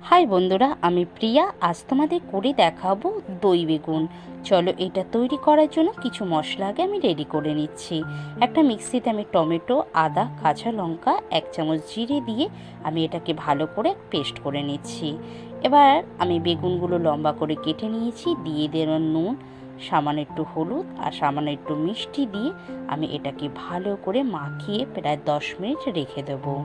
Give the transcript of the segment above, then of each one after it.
High বন্ধুরা, আমি প্রিয়া। আজ তোমাদের করে দেখাবো দই বেগুন। চলো এটা তৈরি করার জন্য কিছু মশলা আগে আমি রেডি করে নিচ্ছি। একটা মিক্সিতে আমি টমেটো, আদা, কাঁচা লঙ্কা, এক চামচ জিরে দিয়ে আমি এটাকে ভালো করে পেস্ট করে নিচ্ছি। এবার আমি বেগুনগুলো লম্বা করে কেটে নিয়েছি। দিয়ে দেওয়ার নুন, সামান্য একটু হলুদ আর সামান্য একটু মিষ্টি দিয়ে আমি এটাকে ভালো করে মাখিয়ে প্রায় দশ মিনিট রেখে দেবো।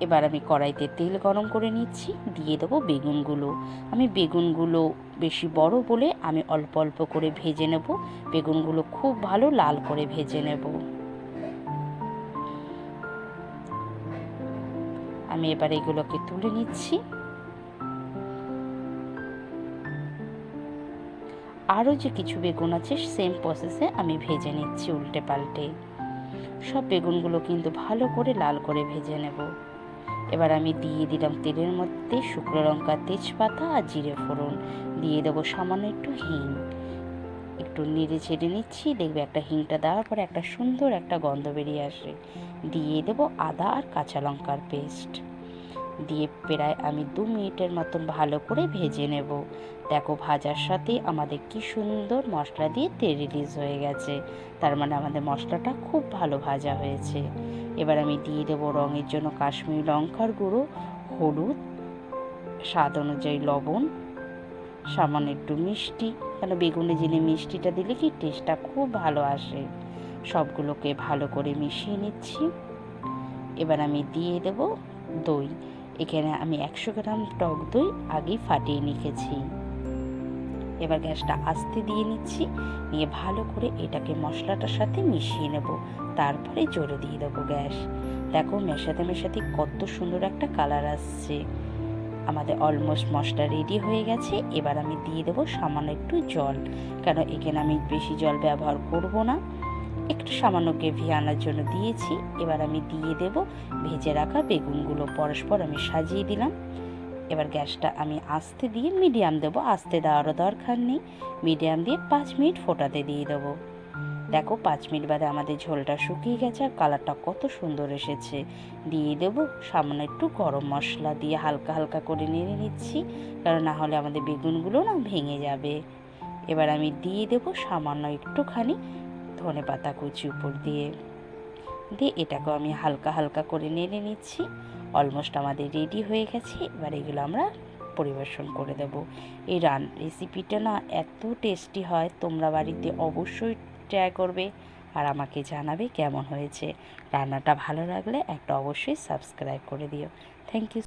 এবার আমি কড়াইতে তেল গরম করে নিচ্ছি, দিয়ে দেবো বেগুনগুলো। আমি বেগুনগুলো বেশি বড় বলে আমি অল্প অল্প করে ভেজে নেব। বেগুনগুলো খুব ভালো লাল করে ভেজে নেব। আমি এবার এগুলোকে তুলে নিচ্ছি। আরও যে কিছু বেগুন আছে সেম প্রসেসে আমি ভেজে নিচ্ছি উল্টে পাল্টে। সব বেগুনগুলো কিন্তু ভালো করে লাল করে ভেজে নেব। এবার আমি দিয়ে দিলাম তেলের মধ্যে শুকনো লঙ্কা, তেজপাতা আর জিরে ফোড়ন। দিয়ে দেবো সামান্য একটু হিং। একটু নেড়ে ছেড়ে নিচ্ছি, দেখবে একটা হিংটা দেওয়ার পরে একটা সুন্দর একটা গন্ধ বেরিয়ে আসে। দিয়ে দেবো আদা আর কাঁচা লঙ্কার পেস্ট। দিয়ে প্রায় আমি দু মিনিটের মতন ভালো করে ভেজে নেব। দেখো ভাজার সাথে আমাদের কি সুন্দর মশলা দিয়ে তেল রিলিজ হয়ে গেছে। তার মানে আমাদের মশলাটা খুব ভালো ভাজা হয়েছে। এবার আমি দিয়ে দেবো রঙের জন্য কাশ্মীরি লঙ্কার গুঁড়ো, হলুদ, স্বাদ অনুযায়ী লবণ, সামান্য একটু মিষ্টি, কেন বেগুনে জিনে মিষ্টিটা দিলে কি টেস্টটা খুব ভালো আসে। সবগুলোকে ভালো করে মিশিয়ে নিচ্ছি। এবার আমি দিয়ে দেব দই। এখানে আমি একশো গ্রাম টক দই আগেই ফাটিয়ে নিখেছি এবার গ্যাসটা আস্তে দিয়ে নিচ্ছি, নিয়ে ভালো করে এটাকে মশলাটার সাথে মিশিয়ে নেব। তারপরে জোরে দিয়ে দেবো গ্যাস। দেখো মেশাতে মেশাতে কত সুন্দর একটা কালার আসছে। আমাদের অলমোস্ট মশলা রেডি হয়ে গেছে। এবার আমি দিয়ে দেবো সামান্য একটু জল। কেন এখানে আমি বেশি জল ব্যবহার করব না। একটু সামান্য গ্রেভি আনার জন্য দিয়েছি। এবার আমি দিয়ে দেব ভেজে রাখা বেগুনগুলো। পরস্পর আমি সাজিয়ে দিলাম। এবার গ্যাসটা আমি আস্তে দিয়ে মিডিয়াম দেবো। আস্তে দেওয়ারও দরকার নেই। মিডিয়াম দিয়ে পাঁচ মিনিট ফোটাতে দিয়ে দেবো। দেখো, পাঁচ মিনিট বাদে আমাদের ঝোলটা শুকিয়ে গেছে আর কালারটা কত সুন্দর এসেছে। দিয়ে দেবো সামান্য একটু গরম মশলা দিয়ে হালকা হালকা করে নেড়ে নিচ্ছি। কারণ না হলে আমাদের বেগুনগুলো না ভেঙে যাবে। এবার আমি দিয়ে দেবো সামান্য একটুখানি ধনে পাতা কুচি উপর দিয়ে। দিয়ে এটাকেও আমি হালকা হালকা করে নেড়ে নিচ্ছি। অলমোস্ট আমাদের রেডি হয়ে গেছে। এবার এগুলো আমরা পরিবেশন করে দেব। এই রান রেসিপিটা না এত টেস্টি হয়, তোমরা বাড়িতে অবশ্যই ট্রাই করবে আর আমাকে জানাবে কেমন হয়েছে। রান্নাটা ভালো লাগলে একটা অবশ্যই সাবস্ক্রাইব করে দিও। Thank you